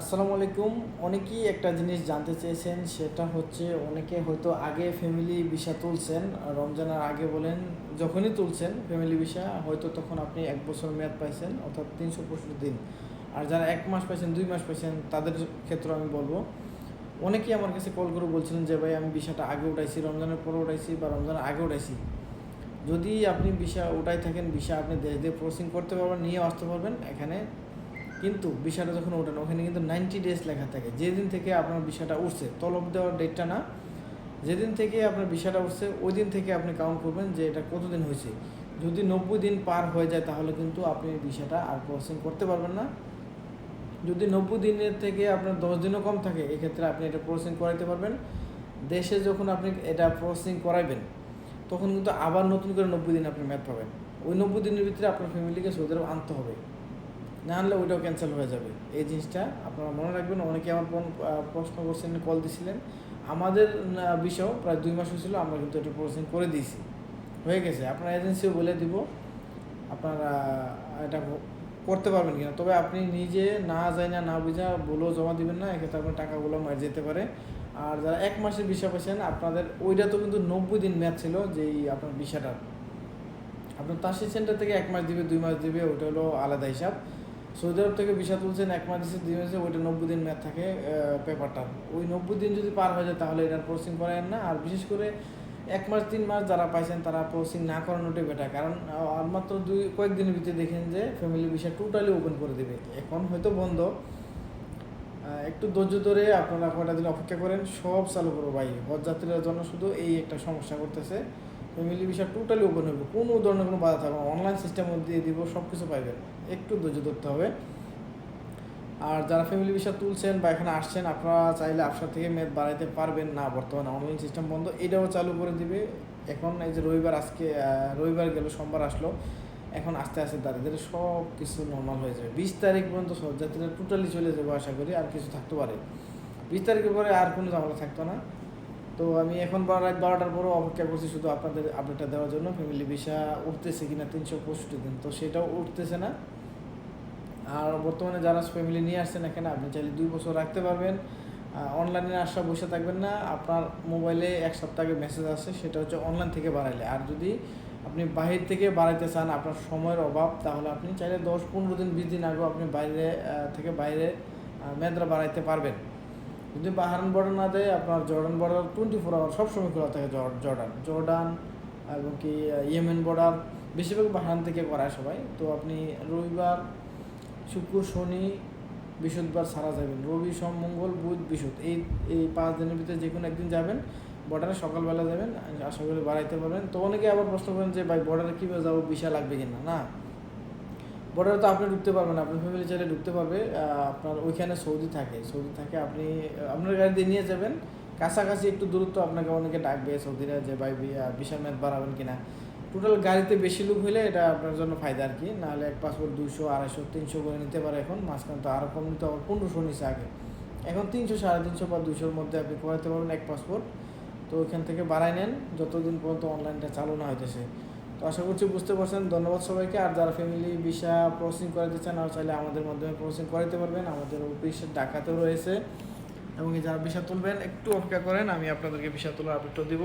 আসসালামু আলাইকুম। অনেকেই একটা জিনিস জানতে চেয়েছেন, সেটা হচ্ছে অনেকে হয়তো আগে ফ্যামিলি ভিসা তুলছেন, রমজানের আগে বলেন, যখনই তুলছেন ফ্যামিলি ভিসা, হয়তো তখন আপনি এক বছর মেয়াদ পাইছেন, অর্থাৎ তিনশো পঁয়ষট্টি দিন। আর যারা এক মাস পাইছেন, দুই মাস পাইছেন, তাদের ক্ষেত্রে আমি বলব, অনেকেই আমার কাছে কল করে বলছিলেন যে, ভাই, আমি ভিসাটা আগে উঠাইছি, রমজানের পরে উঠাইছি বা রমজানের আগে উঠাইছি। যদি আপনি ভিসা উঠাই থাকেন, ভিসা আপনি দেশ দিয়ে প্রসেসিং করতে পারবেন, নিয়ে আসতে পারবেন, এখানে কিন্তু বিষয়টা যখন ওঠেন, ওখানে কিন্তু নাইনটি ডেজ লেখা থাকে। যেদিন থেকে আপনার বিষয়টা উঠছে, তলব দেওয়ার ডেটটা না। যেদিন থেকে আপনার বিষয়টা উঠছে ওই দিন থেকে আপনি কাউন্ট করবেন যে এটা কতদিন হয়েছে। যদি নব্বই দিন পার হয়ে যায়, তাহলে কিন্তু আপনি বিষয়টা আর প্রসেসিং করতে পারবেন না। যদি নব্বই দিনের থেকে আপনার দশ দিনও কম থাকে, এক্ষেত্রে আপনি এটা প্রসেসিং করাইতে পারবেন। দেশে যখন আপনি এটা প্রসেসিং করাইবেন, তখন কিন্তু আবার নতুন করে নব্বই দিন আপনি ম্যাথ পাবেন। ওই নব্বই দিনের ভিতরে আপনার ফ্যামিলিকে সৌদি আরব আনতে হবে। না আনলে ওইটাও ক্যান্সেল হয়ে যাবে। এই জিনিসটা আপনারা মনে রাখবেন অনেকে আমার ফোন প্রশ্ন করছেন কল দিছিলেন। আমাদের বিষয় প্রায় দুই মাস হয়েছিল, আমরা কিন্তু এটা প্রসেসিং করে দিয়েছি। হয়ে গেছে, আপনার এজেন্সিও বলে দিব, আপনারা এটা করতে পারবেন কিনা। তবে আপনি নিজে না যায় না না বুঝা বলেও জমা দিবেন না, এক্ষেত্রে আপনার টাকাগুলো মার যেতে পারে। আর যারা এক মাসের বিষয় পাচ্ছেন আপনাদের, ওইটা তো কিন্তু নব্বই দিন ম্যাচ ছিল, যেই আপনার বিষয়টা আপনার তাসি সেন্টার থেকে এক মাস দিবে, দুই মাস দিবে ওটা হলো আলাদা হিসাব। সৌদি আরব থেকে ভিসা তুলছেন এক মাস দুই মাসে ওইটা নব্বই দিন ম্যাথ থাকে পেপারটা ওই নব্বই দিন যদি পার হয়ে যায় তাহলে এটার প্রসেসিং করেন না। আর বিশেষ করে এক মাস তিন মাস যারা পাইছেন তারা প্রসেসিং না করানোটাই বেটার কারণ আহ, আর মাত্র দুই কয়েকদিনের ভিতরে দেখেন যে ফ্যামিলি ভিসা টোটালি ওপেন করে দেবে। এখন হয়তো বন্ধ। একটু ধৈর্য ধরে আপনারা কয়টা দিন অপেক্ষা করেন সব চালু করব ভাই। হজ যাত্রীদের জন্য শুধু এই একটা সমস্যা করতেছে। ফ্যামিলি ভিসা টোটালি ওপেন হবে কোনো ধরনের কোনো বাধা থাকবে অনলাইন সিস্টেম দিয়ে দিব সব কিছু পাইবেন। একটু ধৈর্য ধরতে হবে। আর যারা ফ্যামিলি ভিসা তুলছেন বা এখানে আসছেন, আপনারা চাইলে আপনার থেকে মেয়াদ বাড়াইতে পারবেন না বর্তমানে। অনলাইন সিস্টেম বন্ধ। এটাও চালু করে দিবে। এখন এই যে রবিবার আজকে রবিবার গেল, সোমবার আসলো। এখন আস্তে আস্তে দাঁড়িয়ে সব কিছু নর্মাল হয়ে যাবে। বিশ তারিখ পর্যন্ত যাত্রীরা টোটালি চলে যাব, আশা করি। আর কিছু থাকতে পারে। বিশ তারিখের পরে আর কোনো ঝামেলা থাকতো না। তো আমি এখন বারো রাত বারোটার পরেও অপেক্ষা করছি শুধু আপনাদের আপডেটটা দেওয়ার জন্য। ফ্যামিলি ভিসা উঠতেছে কিনা তিনশো পঁয়ষট্টি দিন। তো সেটাও উঠতেছে না। আর বর্তমানে যারা ফ্যামিলি নিয়ে আসছেন এখানে, আপনি চাইলে দুই বছর রাখতে পারবেন। অনলাইনে আসা বসে থাকবেন না। আপনার মোবাইলে এক সপ্তাহ আগে মেসেজ আসে, সেটা হচ্ছে অনলাইন থেকে বাড়াইলে আর যদি আপনি বাহির থেকে বাড়াইতে চান, আপনার সময়ের অভাব, তাহলে আপনি চাইলে দশ পনেরো দিন, বিশ দিন আগেও আপনি বাইরে থেকে বাইরে মেদরা বাড়াইতে পারবেন। যদি বাহারান বর্ডার না দেয়, আপনার Jordan border twenty four hour সবসময় খোলা থাকে জর- জর্ডান। জর্ডান এবং কি ইয়েমেন বর্ডার বেশিরভাগ বাহারান থেকে করায় সবাই। তো আপনি রবিবার, শুক্র, শনি, বৃহস্পতিবার সারা যাবেন। রবি, সোম, মঙ্গল, বুধ, বৃহস্পত। এই এই পাঁচ দিনের ভিতরে যে কোনো একদিন যাবেন বর্ডারে সকালবেলা যাবেন, আশা করি বাড়াইতে পারবেন তো অনেকে আবার প্রশ্ন করেন যে, ভাই বর্ডারে কীভাবে যাব? বিশা লাগবে কিনা? না। বর্ডারে তো আপনি ঢুকতে পারবেন আপনার ফ্যামিলি চাইলে ঢুকতে পারবে। আপনার ওইখানে সৌদি থাকে সৌদি থাকে, আপনি আপনার গাড়ি দিয়ে নিয়ে যাবেন। কাছাকাছি একটু দূরত্ব আপনাকে অনেকে ডাকবে, সৌদিরা যে, ভাই বিশাল ম্যাচ বাড়াবেন কিনা? টোটাল গাড়িতে বেশি লোক হলে এটা আপনার জন্য ফায়দা আর কি। নাহলে এক পাসপোর্ট দুশো আড়াইশো, তিনশো করে নিতে পারে এখন, মাঝখানে তো আরও কম নিতে আবার পনেরোশো নিচে আগে। এখন তিনশো, সাড়ে তিনশো বা দুশোর মধ্যে আপনি করাতে পারবেন এক পাসপোর্ট তো ওইখান থেকে বাড়াই নেন, যতদিন পর্যন্ত অনলাইনটা চালু না হইতেছে। তো আশা করছি বুঝতে পারছেন। ধন্যবাদ সবাইকে। আর যারা ফ্যামিলি ভিসা প্রসেসিং করাতে চান আর চাইলে আমাদের মাধ্যমে প্রসেসিং করাতে পারবেন। আমাদের অফিস ডাকাতেও রয়েছে। এবং যারা ভিসা তুলবেন, একটু অপেক্ষা করেন, আমি আপনাদেরকে ভিসা তোলার আপডেটও দিব।